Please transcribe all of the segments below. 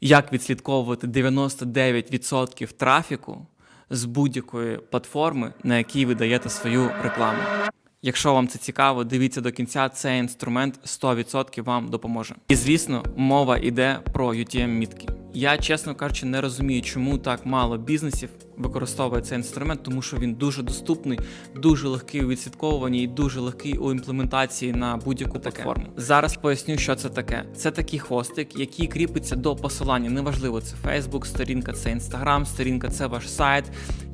як відслідковувати 99% трафіку з будь-якої платформи, на якій ви даєте свою рекламу. Якщо вам це цікаво, дивіться до кінця. Цей інструмент 100% вам допоможе. І звісно, мова йде про utm мітки Я, чесно кажучи, не розумію, чому так мало бізнесів використовує цей інструмент, тому що він дуже доступний, дуже легкий у відслідковуванні і дуже легкий у імплементації на будь-яку платформу. Зараз поясню, що це таке. Це такий хвостик, який кріпиться до посилання. Неважливо, це Facebook, сторінка, це Instagram, сторінка, це ваш сайт.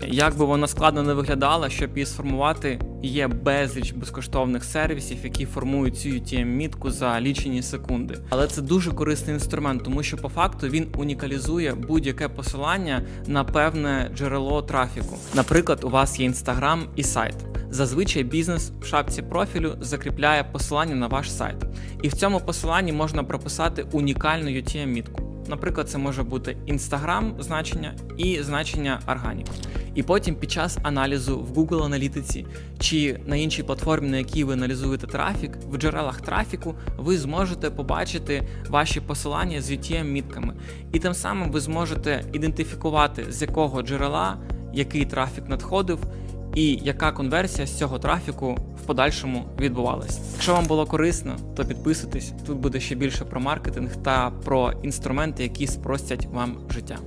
Як би воно складно не виглядало, щоб її сформувати, є безліч безкоштовних сервісів, які формують цю UTM-мітку за лічені секунди. Але це дуже корисний інструмент, тому що по факту він унікалізує будь-яке посилання на певне джерело трафіку. Наприклад, у вас є Instagram і сайт. Зазвичай бізнес в шапці профілю закріпляє посилання на ваш сайт, і в цьому посиланні можна прописати унікальну UTM-мітку. Наприклад, це може бути Instagram значення і значення органік. І потім під час аналізу в Google аналітиці чи на іншій платформі, на якій ви аналізуєте трафік, в джерелах трафіку ви зможете побачити ваші посилання з UTM-мітками. І тим самим ви зможете ідентифікувати, з якого джерела який трафік надходив, і яка конверсія з цього трафіку в подальшому відбувалась. Якщо вам було корисно, то підписуйтесь. Тут буде ще більше про маркетинг та про інструменти, які спростять вам життя.